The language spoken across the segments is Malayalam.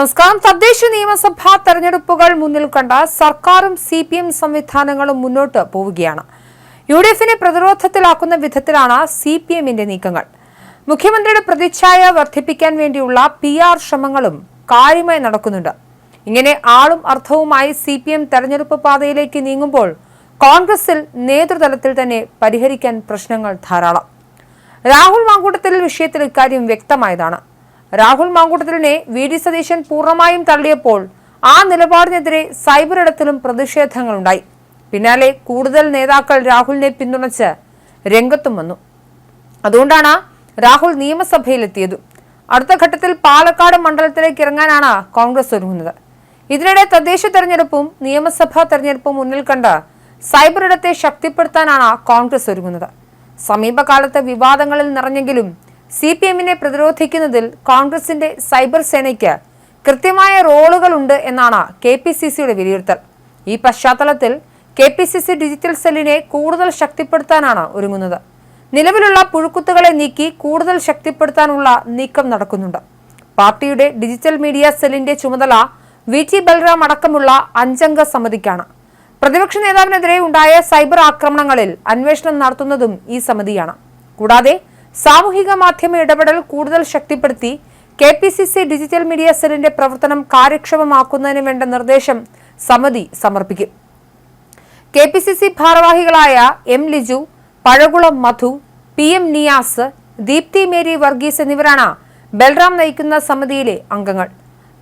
നമസ്കാരം. തദ്ദേശ നിയമസഭാ തെരഞ്ഞെടുപ്പുകൾ മുന്നിൽ കണ്ട സർക്കാരും സി പി എം സംവിധാനങ്ങളും മുന്നോട്ട് പോവുകയാണ്. യു ഡി എഫിനെ പ്രതിരോധത്തിലാക്കുന്ന വിധത്തിലാണ് സി പി എമ്മിന്റെ നീക്കങ്ങൾ. മുഖ്യമന്ത്രിയുടെ പ്രതിച്ഛായ വർദ്ധിപ്പിക്കാൻ വേണ്ടിയുള്ള പി ആർ ശ്രമങ്ങളും കാര്യമായി നടക്കുന്നുണ്ട്. ഇങ്ങനെ ആളും അർത്ഥവുമായി സി പി എം തെരഞ്ഞെടുപ്പ് പാതയിലേക്ക് നീങ്ങുമ്പോൾ കോൺഗ്രസിൽ നേതൃതലത്തിൽ തന്നെ പരിഹരിക്കാൻ പ്രശ്നങ്ങൾ ധാരാളം. രാഹുൽ മാങ്കൂട്ടത്തിൽ വിഷയത്തിൽ ഇക്കാര്യം വ്യക്തമായതാണ്. രാഹുൽ മാങ്കൂട്ടത്തിലിനെ വി ഡി സതീശൻ പൂർണമായും തള്ളിയപ്പോൾ ആ നിലപാടിനെതിരെ സൈബർ ഇടത്തിലും പ്രതിഷേധങ്ങളുണ്ടായി. പിന്നാലെ കൂടുതൽ നേതാക്കൾ രാഹുലിനെ പിന്തുണച്ച് രംഗത്തും വന്നു. അതുകൊണ്ടാണ് രാഹുൽ നിയമസഭയിലെത്തിയത്. അടുത്ത ഘട്ടത്തിൽ പാലക്കാട് മണ്ഡലത്തിലേക്ക് ഇറങ്ങാനാണ് കോൺഗ്രസ് ഒരുങ്ങുന്നത്. ഇതിനിടെ തദ്ദേശ തെരഞ്ഞെടുപ്പും നിയമസഭാ തെരഞ്ഞെടുപ്പും മുന്നിൽ കണ്ട് സൈബർ ഇടത്തെ ശക്തിപ്പെടുത്താനാണ് കോൺഗ്രസ് ഒരുങ്ങുന്നത്. സമീപകാലത്ത് വിവാദങ്ങളിൽ നിറഞ്ഞെങ്കിലും സി പി എമ്മിനെ പ്രതിരോധിക്കുന്നതിൽ കോൺഗ്രസിന്റെ സൈബർ സേനയ്ക്ക് കൃത്യമായ റോളുകളുണ്ട് എന്നാണ് കെ പി സി സിയുടെ വിലയിരുത്തൽ. ഈ പശ്ചാത്തലത്തിൽ K P C C digital സെല്ലിനെ കൂടുതൽ ശക്തിപ്പെടുത്താനാണ് ഒരുങ്ങുന്നത്. നിലവിലുള്ള പുഴുക്കുത്തുകളെ നീക്കി കൂടുതൽ ശക്തിപ്പെടുത്താനുള്ള നീക്കം നടക്കുന്നുണ്ട്. പാർട്ടിയുടെ ഡിജിറ്റൽ മീഡിയ സെല്ലിന്റെ ചുമതല വി ടി ബൽറാം അടക്കമുള്ള അഞ്ചംഗ സമിതിക്കാണ്. പ്രതിപക്ഷ നേതാവിനെതിരെ ഉണ്ടായ സൈബർ ആക്രമണങ്ങളിൽ അന്വേഷണം നടത്തുന്നതും ഈ സമിതിയാണ്. കൂടാതെ സാമൂഹിക മാധ്യമ ഇടപെടൽ കൂടുതൽ ശക്തിപ്പെടുത്തി K P C C digital media സെല്ലിന്റെ പ്രവർത്തനം കാര്യക്ഷമമാക്കുന്നതിന് വേണ്ട നിർദ്ദേശം സമിതി സമർപ്പിക്കും. കെ പി സി സി ഭാരവാഹികളായ M Liju Pazhakulam Madhu P M Niyas Deepthi Mary Varghese എന്നിവരാണ് ബൽറാം നയിക്കുന്ന സമിതിയിലെ അംഗങ്ങൾ.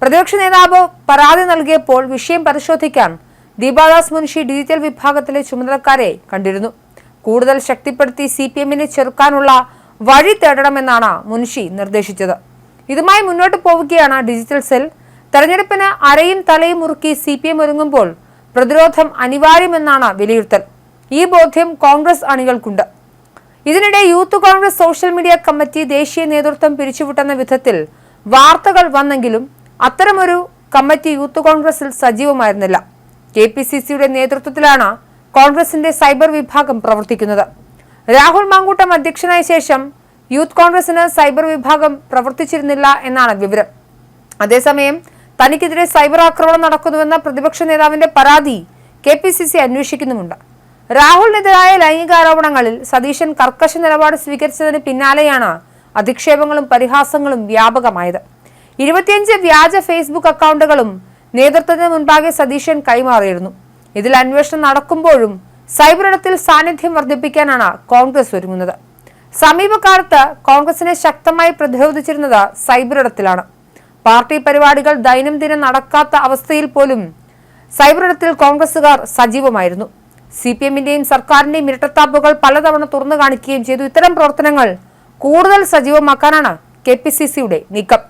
പ്രതിപക്ഷ നേതാവ് പരാതി നൽകിയപ്പോൾ വിഷയം പരിശോധിക്കാൻ ദീപാദാസ് മുൻഷി ഡിജിറ്റൽ വിഭാഗത്തിലെ ചുമതലക്കാരെ കണ്ടിരുന്നു. കൂടുതൽ ശക്തിപ്പെടുത്തി സി പി എമ്മിനെ ചെറുക്കാനുള്ള വഴി തേടണമെന്നാണ് മുൻഷി നിർദ്ദേശിച്ചത്. ഇതുമായി മുന്നോട്ട് പോവുകയാണ് ഡിജിറ്റൽ സെൽ. തെരഞ്ഞെടുപ്പിന് അരയും തലയും മുറുക്കി സി പി എം ഒരുങ്ങുമ്പോൾ പ്രതിരോധം അനിവാര്യമെന്നാണ് വിലയിരുത്തൽ. ഈ ബോധ്യം കോൺഗ്രസ് അണികൾക്കുണ്ട്. ഇതിനിടെ youth Congress social media committee ദേശീയ നേതൃത്വം പിരിച്ചുവിട്ടെന്ന വിധത്തിൽ വാർത്തകൾ വന്നെങ്കിലും അത്തരമൊരു കമ്മിറ്റി യൂത്ത് കോൺഗ്രസിൽ സജീവമായിരുന്നില്ല. കെ പി സി സിയുടെ നേതൃത്വത്തിലാണ് കോൺഗ്രസിന്റെ സൈബർ വിഭാഗം പ്രവർത്തിക്കുന്നത്. രാഹുൽ മാങ്കൂട്ടം അധ്യക്ഷനായ ശേഷം യൂത്ത് കോൺഗ്രസിന് സൈബർ വിഭാഗം പ്രവർത്തിച്ചിരുന്നില്ല എന്നാണ് വിവരം. അതേസമയം തനിക്കെതിരെ സൈബർ ആക്രമണം നടക്കുന്നുവെന്ന പ്രതിപക്ഷ നേതാവിന്റെ പരാതി കെ പി സി സി അന്വേഷിക്കുന്നുമുണ്ട്. രാഹുലിനെതിരായ ലൈംഗികാരോപണങ്ങളിൽ സതീശൻ കർക്കശ നിലപാട് സ്വീകരിച്ചതിന് പിന്നാലെയാണ് അധിക്ഷേപങ്ങളും പരിഹാസങ്ങളും വ്യാപകമായത്. ഇരുപത്തിയഞ്ച് വ്യാജ ഫേസ്ബുക്ക് അക്കൗണ്ടുകളും നേതൃത്വത്തിന് മുൻപാകെ സതീശൻ കൈമാറിയിരുന്നു. ഇതിൽ അന്വേഷണം നടക്കുമ്പോഴും സൈബർ ഇടത്തിൽ സാന്നിധ്യം വർദ്ധിപ്പിക്കാനാണ് കോൺഗ്രസ് ഒരുങ്ങുന്നത്. സമീപകാലത്ത് കോൺഗ്രസിനെ ശക്തമായി പ്രതിരോധിച്ചിരുന്നത് സൈബർ ഇടത്തിലാണ് പാർട്ടി പരിപാടികൾ ദൈനംദിനം നടക്കാത്ത അവസ്ഥയിൽ പോലും സൈബർ ഇടത്തിൽ കോൺഗ്രസുകാർ സജീവമായിരുന്നു. സി പി എമ്മിന്റെയും സർക്കാരിന്റെയും ഇരട്ടത്താപ്പുകൾ പലതവണ തുറന്നു കാണിക്കുകയും ചെയ്തു. ഇത്തരം പ്രവർത്തനങ്ങൾ കൂടുതൽ സജീവമാക്കാനാണ് കെ പി സി സിയുടെ നീക്കം.